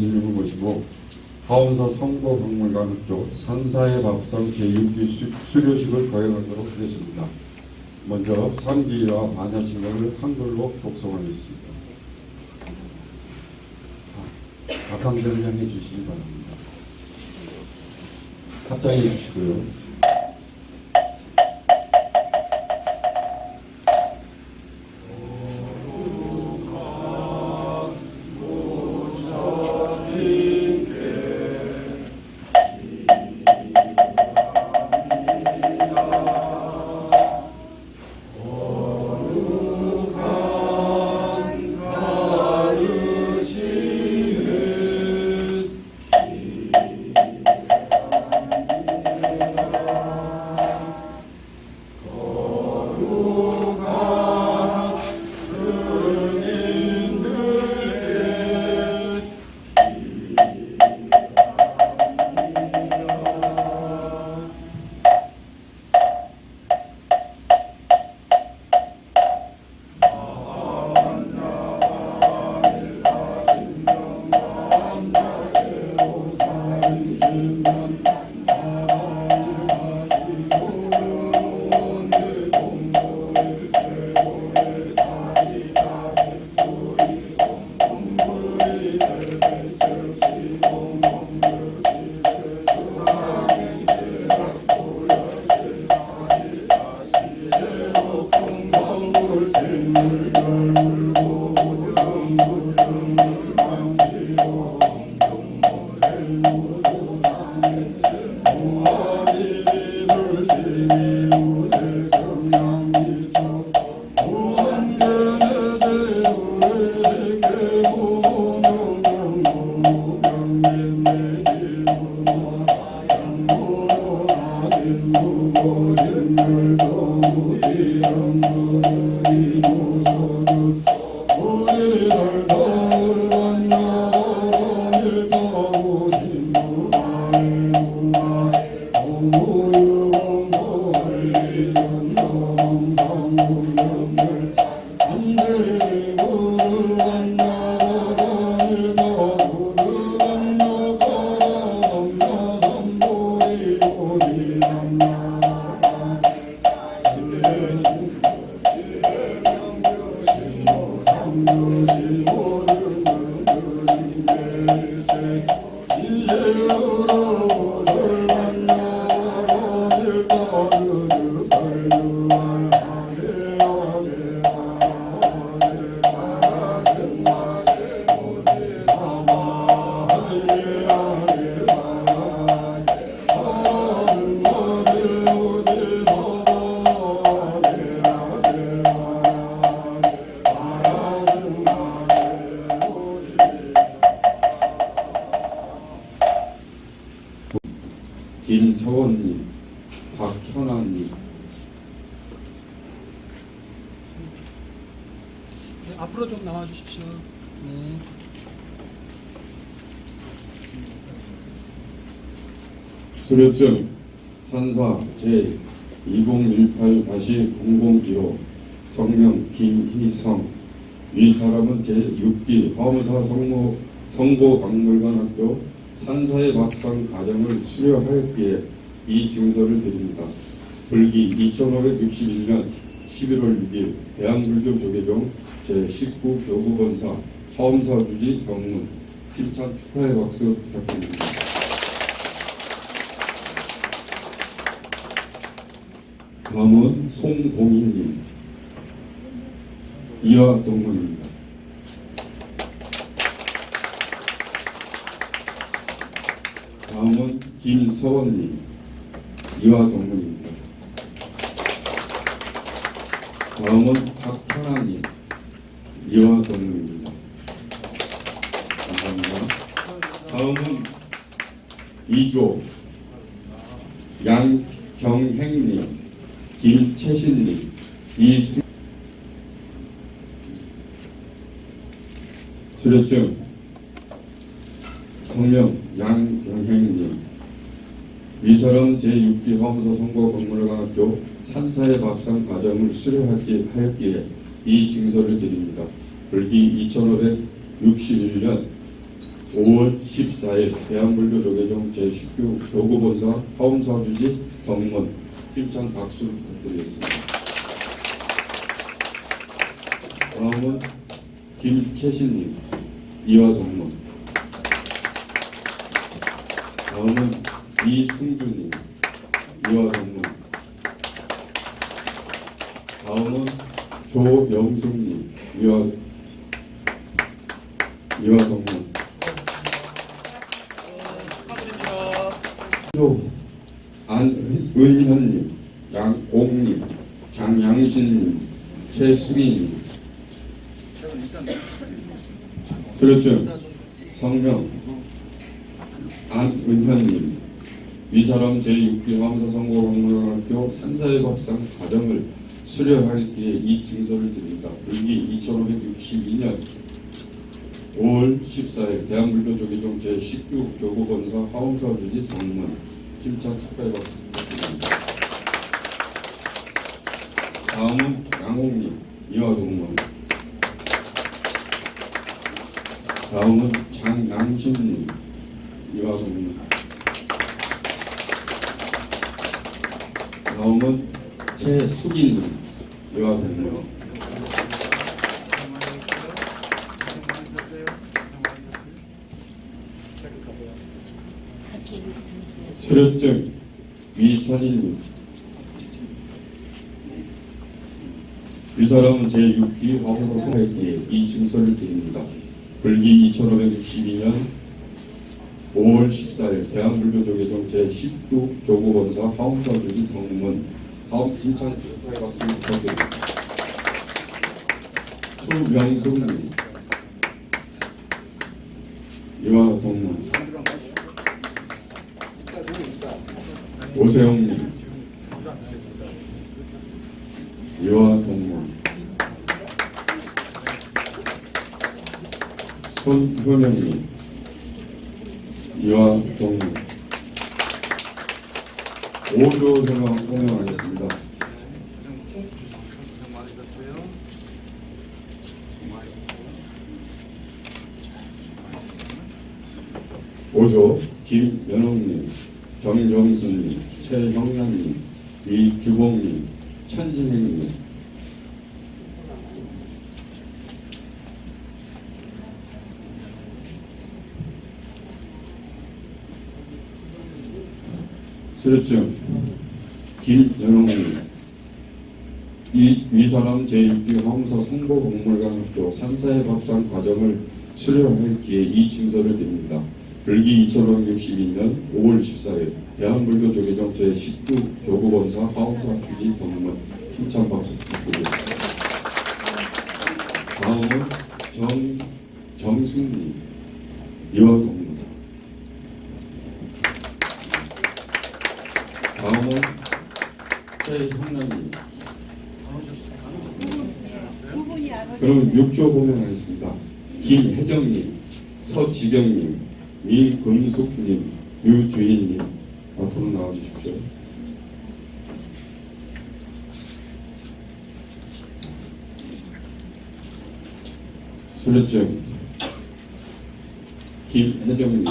이름을 모시고 하원서 성보박물관학교 산사의 밥상 제6기 수- 수료식을 거행하도록 하겠습니다. 먼저 상기와 반야신경을 한글로 독송하겠습니다. 아, 각광대를 향해 주시기 바랍니다. 합장해 주시고요. ஒரு 김서원님, 박현아님, 네, 앞으로 좀 나와 주십시오. 네. 수료증 산사 제 2018-001호 성명 김희성 위 사람은 제 6기 화무사 성모, 성고박물관 학교 산사의 박상 과정을 수료하였기에 이 증서를 드립니다. 불기 2561년 11월 6일 대한불교 조계종 제19 교구본사 화엄사 주지 경문 힘찬 축하의 박수 부탁드립니다. 다음은 송동희님 이하 동문입니다. 다음은 김서원님 이하 동문입니다. 다음은 박현아님 이하 동문입니다. 감사합니다. 다음은 이조 양경행님 김채신님 이수 수료증 성명 양경행님 위사람 제6기 화무서 선거박물관학교 산사의 밥상 과정을 수료하기 하였기에 이 증서를 드립니다. 불기 2561년 5월 14일 대한불교 조계종 제19 교구본사 화엄사주지 덕문 힘찬 박수 부탁드리겠습니다. 다음은 김채신님 이화 덕문 다음은 이승주님 이화 덕문 다음은 조영숙님 이화 이화 덕문 조 안은현님, 양옥님, 장양신님, 최수빈님. 그렇죠. 성명 안은현님, 이 사람 제6기 황사성고박물관학교 산사의 법상 과정을 수료하기에 이 증서를 드립니다. 불기 2562년 5월 14일 대한불교조계종 제19 교구본사 화엄사주지 덕문 힘찬 축하의 박수 부탁드립니다. 다음은 양홍님 이화동문 다음은 장양신님 이화동문 다음은 최수기님 이화동문 수료증 위선인님 이 사람은 제6기 화보사 사회기에 이 증서를 드립니다. 불기 2562년 5월 14일 대한불교조계종 제19 교구본사 화엄사주지 덕문 화엄 힘찬 축하의 박수 부탁드립니다. 수명숙님 이화 덕문 오세영님. 이화 동문 손효령님. 이화 동문 5조 설명 설명하겠습니다. 오조 김연옥님, 정정순님, 최형란님, 이규봉님, 천진행님. 수료증 김연옥님 이, 이 사람 제6기 황사 성보박물관학교 산사의 밥상 과정을 수료하기에 이 증서를 드립니다. 불기 2562년 5월 14일 대한불교 조계종 제19 교구본사 화엄사 주지 덕문 힘찬 박수 부탁드립니다. 다음은 정, 정승리 이화동문 다음은 최형남님 두 분이 안 오셨어요. 그럼 6조 보면하겠습니다. 김혜정님, 서지경님, 민금숙님, 유주인님 앞으로 나와주십시오. 수료증 김혜정님,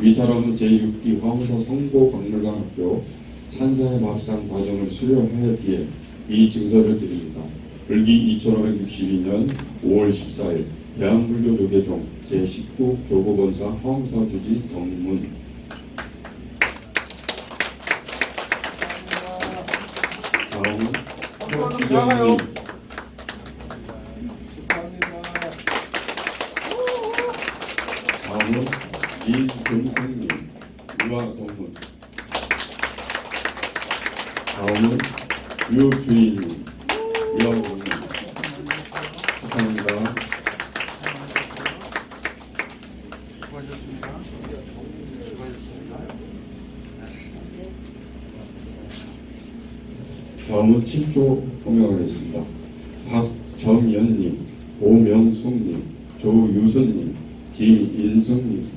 이 사람은 제6기 화무사 성보박물관학교 산사의 밥상 과정을 수료하였기에 이 증서를 드립니다. 불기 2562년 5월 14일 대한불교 조계종 제19 교구본사 화엄사주지 덕문. 다음은 서지경님 다음은 이금승님 유아동문 다음은 유주인님 유아동문 축하합니다. 수고하셨습니다. 수고하셨습니다. 다음은 7조 호명하겠습니다. 박정연님, 오명숙님, 조유선님, 김인숙님.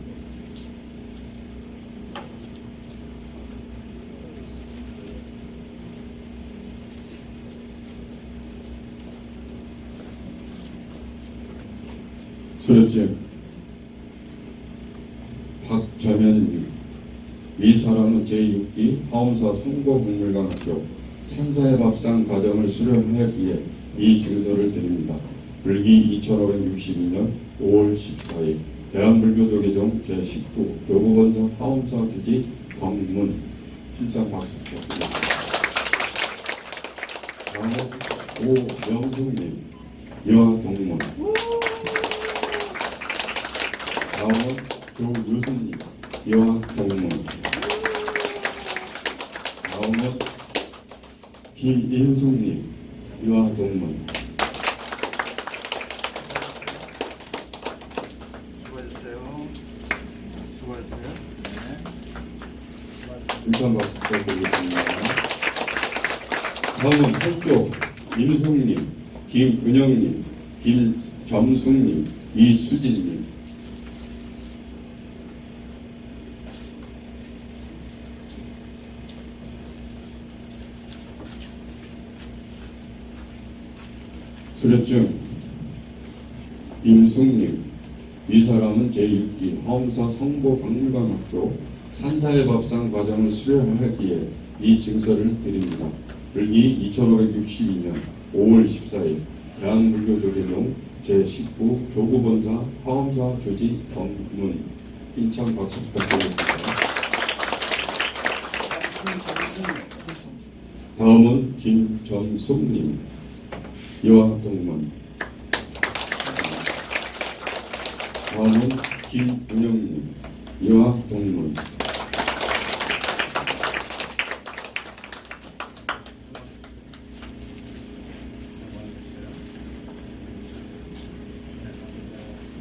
수료증 박정현님 이 사람은 제6기 화엄사 성고박물관 학교 산사의 밥상 과정을 수료하였기에 이 증서를 드립니다. 불기 2562년 5월 14일 대한불교조계종 제19 교구본사 화엄사 주지 정문 신청 박수 부탁드립니다. 오명숙님 여동문. 다음은 조유순님 여동문. 다음은 김인숙님 유아동문 수고하셨어요. 수고하셨어요. 네. 일단 박수 부탁드리겠습니다. 다음은 학교 임숙님, 김은영님, 김점숙님, 이수진님. 수료증. 임숙님 이 사람은 제6기 화엄사 성보 박물관 학교 산사의 밥상 과정을 수료하였기에 이 증서를 드립니다. 불기 2562년 5월 14일 대한불교조계종 제19 교구본사 화엄사 조지 정문 인천 박수 부탁드리겠습니다. 다음은 김정숙님 이화동문 다음은 김은영님 이화동문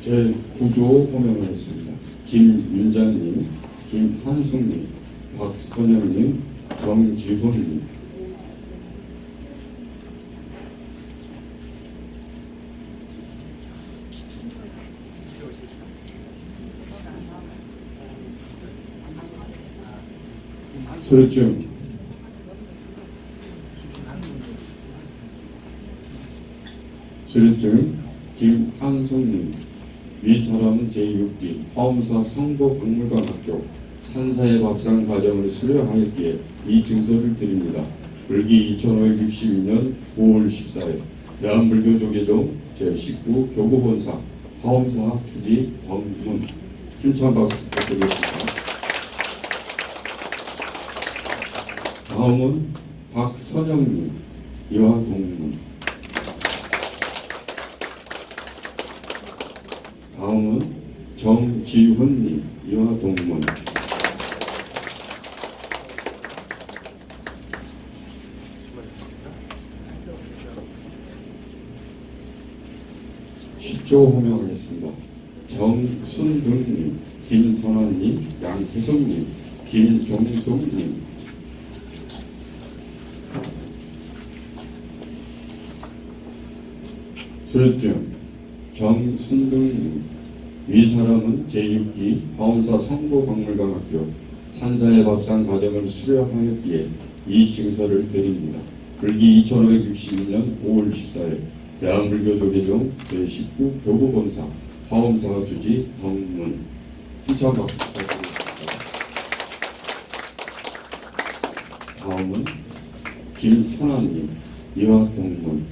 제 구조 호명하겠습니다. 김윤자님, 김한숙님, 박선영님, 정지훈님. 소유증 소유증 김한송님 이 사람은 제6기 화엄사 성보박물관 학교 산사의 밥상 과정을 수료하였기에 이 증서를 드립니다. 불기 2562년 5월 14일 대한불교조계종 제19 교구본사 화엄사 주지 정문 춘천 박수 부탁드리겠습니다. 다음은 박선영님 이화동문 다음은 정지훈님 이화동문 십조 호명하겠습니다. 정순등님, 김선아님, 양희성님, 김종동님, 수료증 정순등님 이 사람은 제6기 화엄사 성보박물관학교 산사의 밥상 과정을 수료하였기에 이 증서를 드립니다. 불기 2562년 5월 14일 대한불교 조계종 제19 교구본사 화엄사 주지 정문 희차 박수 부탁드리겠습니다. 다음은 김선아님 이화동문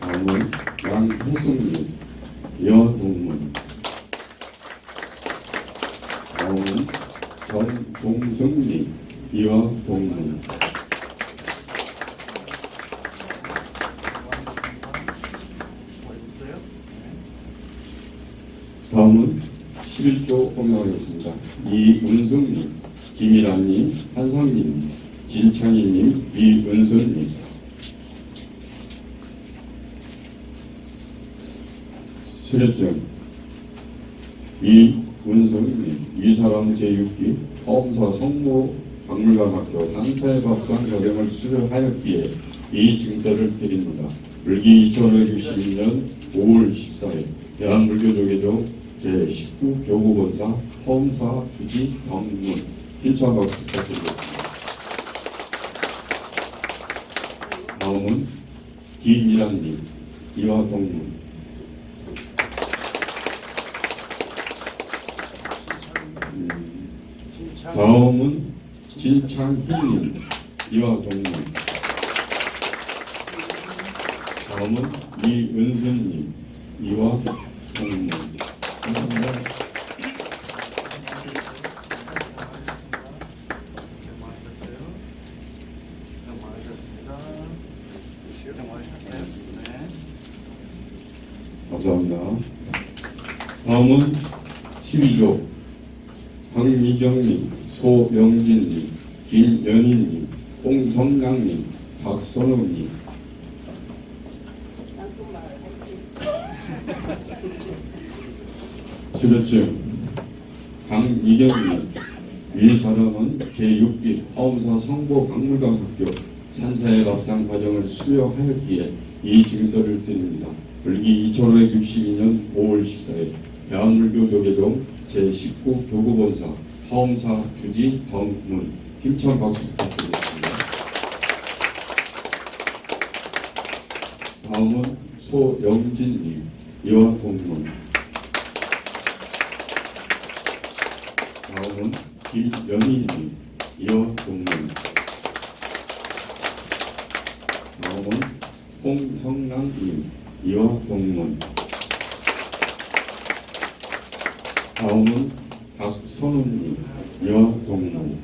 다음은 양혜숙님 여동문 다음은 이화동문 수고하셨어요. 다음은 11조 호명하겠습니다. 이은숙님, 김일환님, 진창희님, 이은순님 수료증 사람 제6기 화엄사 성모 박물관학교 산사의 밥상 과정을 수료하였기에 이 증서를 드립니다. 불기 2562년 5월 14일 대한불교조계종 제19 교구본사 화엄사 주지 정문 힘차 박수 부탁드리겠습니다. 다음은 김일환님, 이화동문 다음은 진창희님 이와 동문 다음은 이은순님 이와 동문 감사합니다. 감사합니다. 다음은 12조 황미경님, 소영진님, 김연희님, 홍성강님, 박선우님 수료증 강미경님 위 사람은 제6기 화엄사 성보 박물관 학교 산사의 밥상 과정을 수료하였기에 이 증서를 드립니다. 불기 2562년 5월 14일 대한불교 조계종 제19 교구본사 화엄사 주지 덕문. 힘찬 박수 부탁드리겠습니다. 다음은 소영진님 이와 동문. 다음은 김연희님 이와 동문. 다음은 홍성남님 이와 동문. 다음은 이와 동문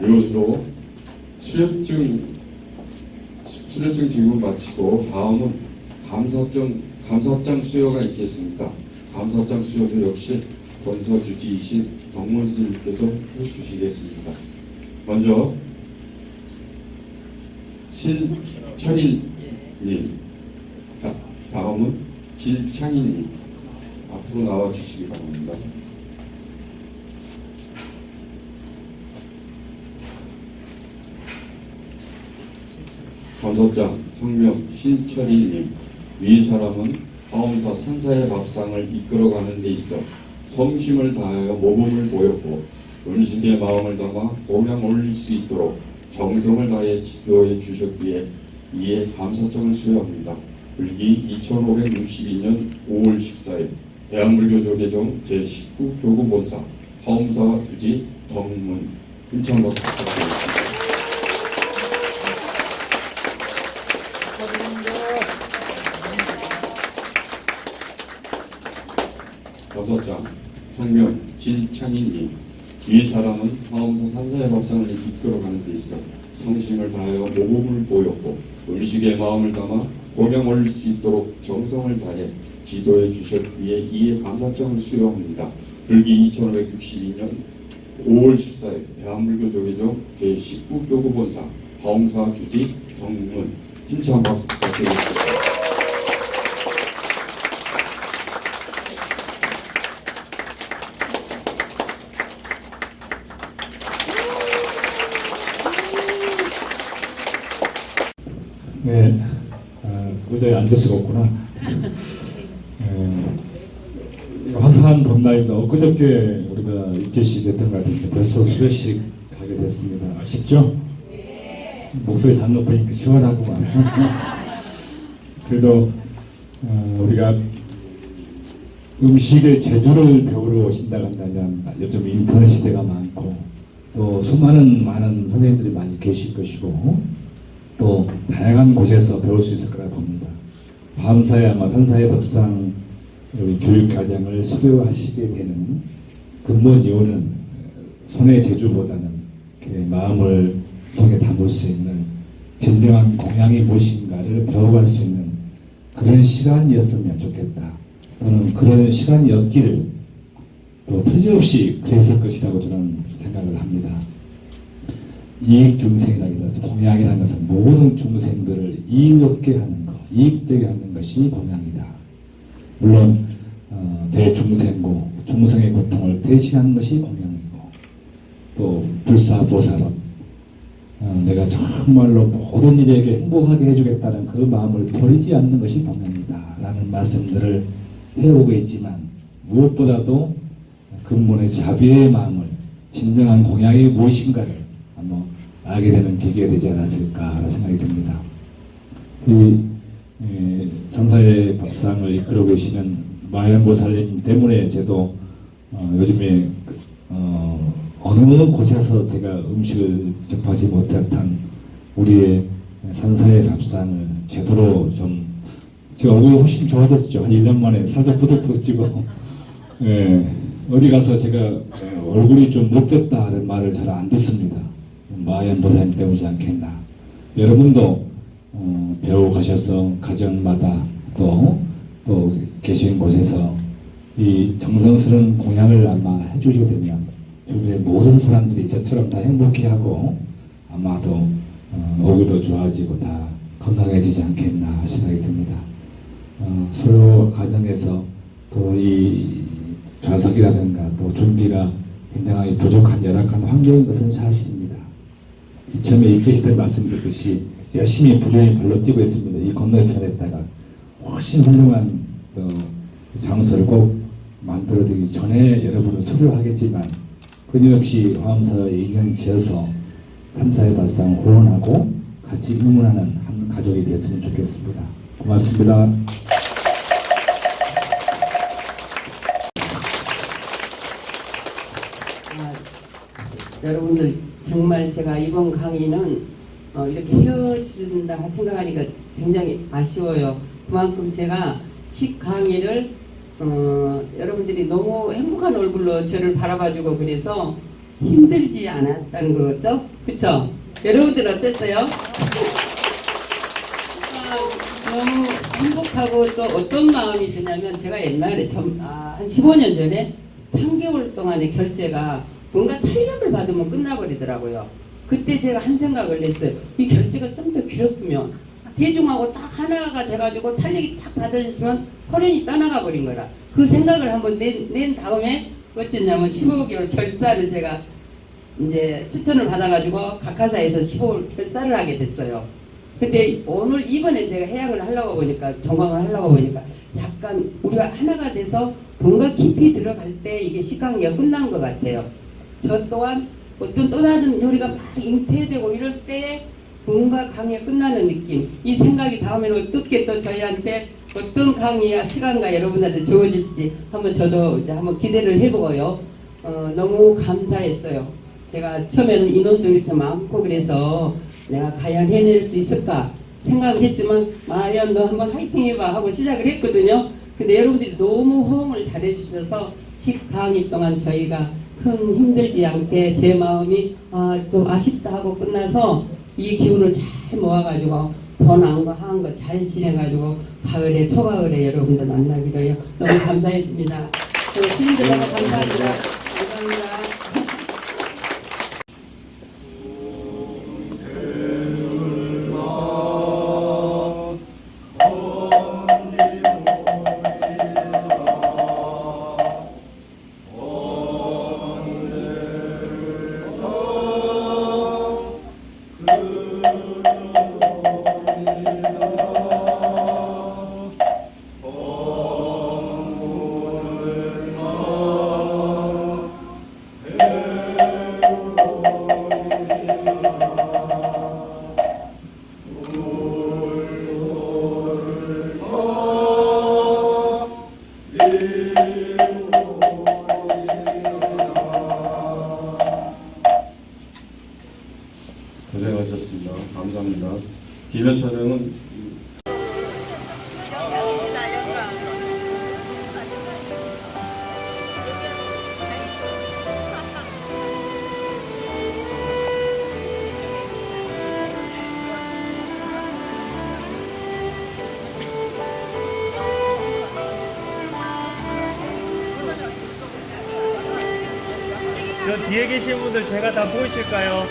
이것으로 수료증 수료증 지급 마치고 다음은 감사장 감사장 수여가 있겠습니다. 감사장 수여도 역시 권서 주지이신 덕문스님께서 해주시겠습니다. 먼저 신철인님, 자 다음은 진창희님. 앞으로 나와 주시기 바랍니다. 권소장 성명 신철이님. 위 사람은 화엄사 산사의 밥상을 이끌어가는 데 있어 성심을 다하여 모범을 보였고 음식의 마음을 담아 공양 올릴 수 있도록 정성을 다해 지도해 주셨기에 이에 감사장을 수여합니다. 불기 2562년 5월 14일 대한불교조계종 제19 교구 본사 화엄사 주지 덕문 인천박 부탁드립니다. 여섯 장 성명 진창인님 이 사람은 화엄사 산사의 밥상을 이끌어가는 데 있어 성심을 다하여 모범을 보였고 음식의 마음을 담아 공양 올릴 수 있도록 정성을 다해 지도해 주셨기에 이에 감사장을 수여합니다. 불기 2562년 5월 14일 대한불교 조계종 제19교구 본사 화엄사 주지 정문 힘찬 박수 부탁드리겠습니다. 네, 아, 의자에 앉을 수가 없구나. 네, 화사한 봄날입니다. 엊그저께 우리가 입교식 됐던 것 같은데 벌써 수료식 가게 됐습니다. 아쉽죠? 목소리 잘 높으니까 시원하구만. 그래도 어, 우리가 음식의 재주를 배우러 오신다 한다면 요즘 인터넷 시대가 많고 또 수많은 많은 선생님들이 많이 계실 것이고 또 다양한 곳에서 배울 수 있을 거라 봅니다. 밤사야 아마 산사의 법상 여기 교육 과정을 수료하시게 되는 근본 이유는 손의 재주보다는 마음을 속에 담을 수 있는 진정한 공양이 무엇인가를 배워갈 수 있는 그런 시간이었으면 좋겠다. 또는 그런 시간이었기를 또 틀림없이 그랬을 것이라고 저는 생각을 합니다. 이익 중생이라기보다 공양이라는 것은 모든 중생들을 이익 얻게 하는 것, 이익되게 하는 것이 공양이다. 물론 어, 대중생고, 중생의 고통을 대신하는 것이 공양이고 또 불사보살은 어, 내가 정말로 모든 이에게 행복하게 해주겠다는 그 마음을 버리지 않는 것이 공양이다. 라는 말씀들을 해오고 있지만 무엇보다도 근본의 자비의 마음을 진정한 공양이 무엇인가를 알게 되는 계기가 되지 않았을까 생각이 듭니다. 이 에, 천사의 밥상을 이끌어 계시는 마연보살님 때문에 저도 어, 요즘에 어, 어느 곳에서 제가 음식을 접하지 못했던 우리의 산사의 밥상을 제대로 좀제 얼굴이 훨씬 좋아졌죠. 한 1년 만에 살도 부들부들 찌고 예, 어디 가서 제가 예, 얼굴이 좀 못됐다는 말을 잘 안 듣습니다. 마연보살님 때문이지 않겠나. 여러분도 어, 배우 가셔서 가정마다 또, 또 계신 곳에서 이 정성스러운 공양을 아마 해주시게 되면 주변의 모든 사람들이 저처럼 다 행복해하고 아마도 어, 오기도 좋아지고 다 건강해지지 않겠나 생각이 듭니다. 어, 서로 가정에서 또 이 좌석이라든가 또 준비가 굉장히 부족한 열악한 환경인 것은 사실입니다. 처음에 때 말씀드렸듯이 열심히 부지런히 발로 뛰고 있습니다. 이 건너편에다가 훨씬 훌륭한 어, 장소를 꼭 만들어드리기 전에 여러분은 수료를 하겠지만 끊임없이 화엄사에 인연 지어서 삼사의 발상 후원하고 같이 응원하는 한 가족이 되었으면 좋겠습니다. 고맙습니다. 아, 여러분들 정말 제가 이번 강의는 어, 이렇게 헤어진다 생각하니까 굉장히 아쉬워요. 그만큼 제가 식 강의를 어, 여러분들이 너무 행복한 얼굴로 저를 바라봐주고 그래서 힘들지 않았다는 거죠? 그쵸? 여러분들 어땠어요? 아, 너무 행복하고 또 어떤 마음이 드냐면 제가 옛날에 좀, 아, 한 15년 전에 3개월 동안의 결제가 뭔가 탄력을 받으면 끝나버리더라고요. 그때 제가 한 생각을 냈어요. 이 결제가 좀 더 길었으면 대중하고 딱 하나가 돼가지고 탄력이 딱 받아졌으면 허련이 떠나가 버린 거라. 그 생각을 한번 낸, 낸 다음에 어쨌냐면 15개월 결사를 제가 이제 추천을 받아가지고 각하사에서 15개월 결사를 하게 됐어요. 근데 오늘 이번에 제가 해약을 하려고 보니까 전광을 하려고 보니까 약간 우리가 하나가 돼서 뭔가 깊이 들어갈 때 이게 식강기가 끝난 것 같아요. 저 또한 어떤 또 다른 요리가 막 잉태되고 이럴 때 뭔가 강의가 끝나는 느낌. 이 생각이 다음에는 어떻게 또 저희한테 어떤 강의와 시간과 여러분한테 주어질지 한번 저도 이제 한번 기대를 해보고요. 어, 너무 감사했어요. 제가 처음에는 인원수 이렇게 많고 그래서 내가 과연 해낼 수 있을까 생각을 했지만 마연 너 한번 화이팅 해봐 하고 시작을 했거든요. 근데 여러분들이 너무 호응을 잘해주셔서 10강의 동안 저희가 큰 힘들지 않게 제 마음이 아, 좀 아쉽다 하고 끝나서 이 기운을 잘 모아가지고 더 나은 거 하은 거잘 진행가지고 가을에 초가을에 여러분들 만나기로 해요. 너무 감사했습니다. 시민들 너무 감사합니다. 감사합니다. 뒤에 계신 분들 제가 다 보이실까요?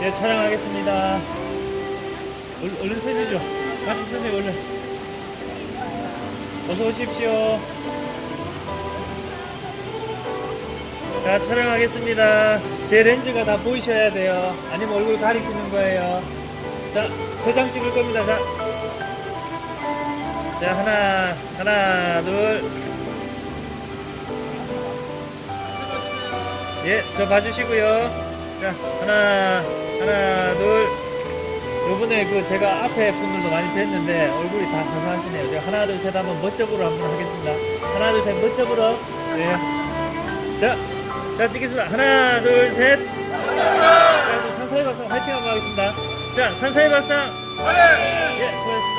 네, 촬영하겠습니다. 얼른, 얼른 서주죠. 같이 서세요, 얼른. 어서 오십시오. 자, 촬영하겠습니다. 제 렌즈가 다 보이셔야 돼요. 아니면 얼굴 가리시는 거예요. 자, 세장 찍을 겁니다. 자, 자, 하나, 하나, 둘. 예, 저 봐주시고요. 자, 하나, 하나, 둘. 요번에 그 제가 앞에 분들도 많이 뵀는데 얼굴이 다 감사하시네요. 제가 하나, 둘, 셋 한번 멋쩍으로 한번 하겠습니다. 하나, 둘, 셋 멋쩍으로. 예. 자, 자, 찍겠습니다. 하나, 둘, 셋. 자, 또 산사의 밥상 화이팅 한번 하겠습니다. 자, 산사의 밥상. 예, 수고하셨습니다.